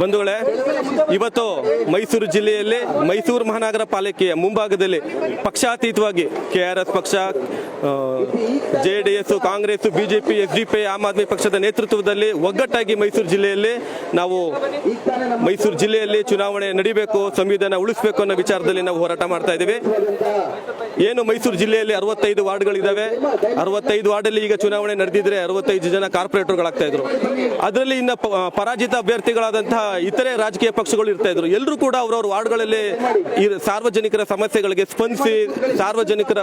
ಬಂಧುಗಳೇ, ಇವತ್ತು ಮೈಸೂರು ಜಿಲ್ಲೆಯಲ್ಲಿ ಮೈಸೂರು ಮಹಾನಗರ ಪಾಲಿಕೆಯ ಮುಂಭಾಗದಲ್ಲಿ ಪಕ್ಷಾತೀತವಾಗಿ ಕೆ ಆರ್ ಎಸ್ ಪಕ್ಷ J D S, Congress BJP S D P, Aam Aadmi ಪಕ್ಷದ ನೇತೃತ್ವದಲ್ಲಿ ಒಗ್ಗಟ್ಟಾಗಿ ಮೈಸೂರು ಜಿಲ್ಲೆಯಲ್ಲಿ ನಾವು ಮೈಸೂರು ಜಿಲ್ಲೆಯಲ್ಲಿ ಚುನಾವಣೆ ನಡಿಬೇಕು, ಸಂವಿಧಾನ ಉಳಿಸಬೇಕು ಅನ್ನೋ ವಿಚಾರದಲ್ಲಿ ನಾವು ಹೋರಾಟ ಮಾಡ್ತಾ ಇದ್ದೀವಿ. ಏನು ಮೈಸೂರು ಜಿಲ್ಲೆಯಲ್ಲಿ ಅರವತ್ತೈದು ವಾರ್ಡ್ಗಳಿದ್ದಾವೆ ಅರವತ್ತೈದು ವಾರ್ಡಲ್ಲಿ ಈಗ ಚುನಾವಣೆ ನಡೆದಿದ್ರೆ ಅರವತ್ತೈದು ಜನ ಕಾರ್ಪೊರೇಟರ್ಗಳಾಗ್ತಾ ಇದ್ರು. ಅದರಲ್ಲಿ ಇನ್ನು ಪರಾಜಿತ ಅಭ್ಯರ್ಥಿಗಳಾದಂತಹ ಇತರೆ ರಾಜಕೀಯ ಪಕ್ಷಗಳು ಇರ್ತಾ ಇದ್ರು. ಎಲ್ಲರೂ ಕೂಡ ಅವ್ರವ್ರ ವಾರ್ಡ್ಗಳಲ್ಲಿ ಸಾರ್ವಜನಿಕರ ಸಮಸ್ಯೆಗಳಿಗೆ ಸ್ಪಂದಿಸಿ ಸಾರ್ವಜನಿಕರ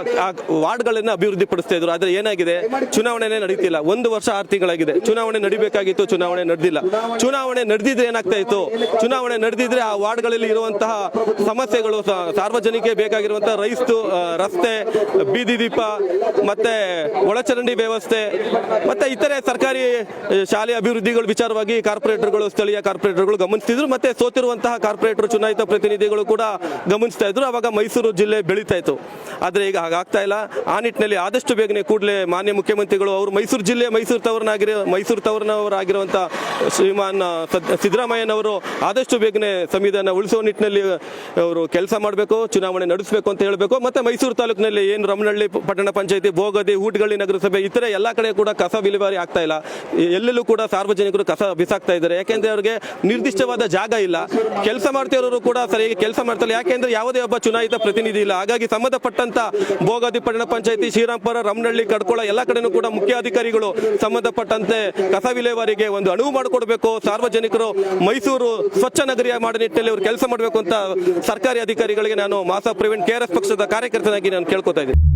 ವಾರ್ಡ್ಗಳನ್ನ ಅಭಿವೃದ್ಧಿ ಪಡಿಸ್ತಾ ಇದ್ರು. ಆದ್ರೆ ಏನಾಗಿದೆ? ಚುನಾವಣೆನೇ ನಡೀತಿಲ್ಲ. ಒಂದು ವರ್ಷ ಆರು ತಿಂಗಳಾಗಿದೆ. ಚುನಾವಣೆ ನಡಿಬೇಕಾಗಿತ್ತು, ಚುನಾವಣೆ ನಡೆದಿಲ್ಲ. ಚುನಾವಣೆ ನಡೆದಿದ್ರೆ ಏನಾಗ್ತಾ ಇತ್ತು? ಚುನಾವಣೆ ನಡೆದಿದ್ರೆ ಆ ವಾರ್ಡ್ಗಳಲ್ಲಿ ಇರುವಂತಹ ಸಮಸ್ಯೆಗಳು ಸಾರ್ವಜನಿಕ ಬೇಕಾಗಿರುವಂತಹ ರೈಸ್ತು ರಸ್ತೆ, ಬೀದಿ ದೀಪ, ಮತ್ತೆ ಒಳಚರಂಡಿ ವ್ಯವಸ್ಥೆ, ಮತ್ತೆ ಇತರೆ ಸರ್ಕಾರಿ ಶಾಲೆ ಅಭಿವೃದ್ಧಿಗಳ ವಿಚಾರವಾಗಿ ಕಾರ್ಪೊರೇಟರ್ಗಳು, ಸ್ಥಳೀಯ ಕಾರ್ಪೊರೇಟರ್ಗಳು ಗಮನಿಸ್ತಿದ್ರು, ಮತ್ತೆ ಸೋತಿರುವಂತಹ ಕಾರ್ಪೊರೇಟರ್, ಚುನಾಯಿತ ಪ್ರತಿನಿಧಿಗಳು ಕೂಡ ಗಮನಿಸ್ತಾ ಇದ್ರು. ಅವಾಗ ಮೈಸೂರು ಜಿಲ್ಲೆ ಬೆಳೀತಾ ಇತ್ತು. ಆದ್ರೆ ಈಗ ಹಾಗಾಗ್ತಾ ಇಲ್ಲ. ಆ ನಿಟ್ಟಿನಲ್ಲಿ ಆದಷ್ಟು ಬೇಗನೆ ಕೂಡಲೇ ಮಾನ್ಯ ಮುಖ್ಯಮಂತ್ರಿಗಳು ಅವರು ಮೈಸೂರು ಜಿಲ್ಲೆ ಮೈಸೂರು ತವರನಾಗಿರೋ, ಮೈಸೂರು ತವರನವರಾಗಿರುವಂಥ ಶ್ರೀಮಾನ್ ಸದ್- ಸಿದ್ದರಾಮಯ್ಯನವರು ಆದಷ್ಟು ಬೇಗನೆ ಸಂವಿಧಾನ ಉಳಿಸುವ ನಿಟ್ಟಿನಲ್ಲಿ ಅವರು ಕೆಲಸ ಮಾಡಬೇಕು, ಚುನಾವಣೆ ನಡೆಸಬೇಕು ಅಂತ ಹೇಳಬೇಕು. ಮತ್ತೆ ಮೈಸೂರು ತಾಲೂಕಿನಲ್ಲಿ ಏನು ರಮನಹಳ್ಳಿ ಪಟ್ಟಣ ಪಂಚಾಯತಿ ಭೋಗದಿ ಊಟಗಳ್ಳಿ ನಗರಸಭೆ ಇತರ ಎಲ್ಲ ಕಡೆ ಕೂಡ ಕಸ ವಿಲೇವಾರಿ ಆಗ್ತಾ ಇಲ್ಲ. ಎಲ್ಲೆಲ್ಲೂ ಕೂಡ ಸಾರ್ವಜನಿಕರು ಕಸ ಬಿಸಾಕ್ತಾ ಇದ್ದಾರೆ. ಯಾಕೆಂದ್ರೆ ಅವರಿಗೆ ನಿರ್ದಿಷ್ಟವಾದ ಜಾಗ ಇಲ್ಲ. ಕೆಲಸ ಮಾಡ್ತಿರೋರು ಕೂಡ ಸರಿಯಾಗಿ ಕೆಲಸ ಮಾಡ್ತಾರೆ ಯಾಕೆಂದ್ರೆ ಯಾವುದೇ ಒಬ್ಬ ಚುನಾಯಿತ ಪ್ರತಿನಿಧಿ ಇಲ್ಲ. ಹಾಗಾಗಿ ಸಂಬಂಧಪಟ್ಟಂತ ಭೋಗಾದಿ ಪಟ್ಟಣ ಪಂಚಾಯತಿ ಶ್ರೀರಾಮ್ಪುರ ರಮನಹಳ್ಳಿ, ಕಡ್ಕೊಳ ಎಲ್ಲ ಕಡೆನೂ ಕೂಡ ಮುಖ್ಯಾಧಿಕಾರಿಗಳು ಸಂಬಂಧಪಟ್ಟಂತೆ ಕಸ ವಿಲೇವಾರಿಗೆ ಒಂದು ಅನುವು ಮಾಡಿಕೊಡ್ಬೇಕು. ಸಾರ್ವಜನಿಕರು ಮೈಸೂರು ಸ್ವಚ್ಛ ನಗರಿಯ ಮಾಡೋ ನಿಟ್ಟಿನಲ್ಲಿ ಅವರು ಕೆಲಸ ಮಾಡಬೇಕು ಅಂತ ಸರ್ಕಾರಿ ಅಧಿಕಾರಿಗಳಿಗೆ ನಾನು ಮಾಸ ಪ್ರವೀಣ್ ಕೆಆರ್ಎಸ್ ಆರ್ ಎಸ್ ಪಕ್ಷದ ಕಾರ್ಯಕರ್ತನಾಗಿ ನಾನು ಕೇಳ್ಕೊತಾ ಇದ್ದೀನಿ.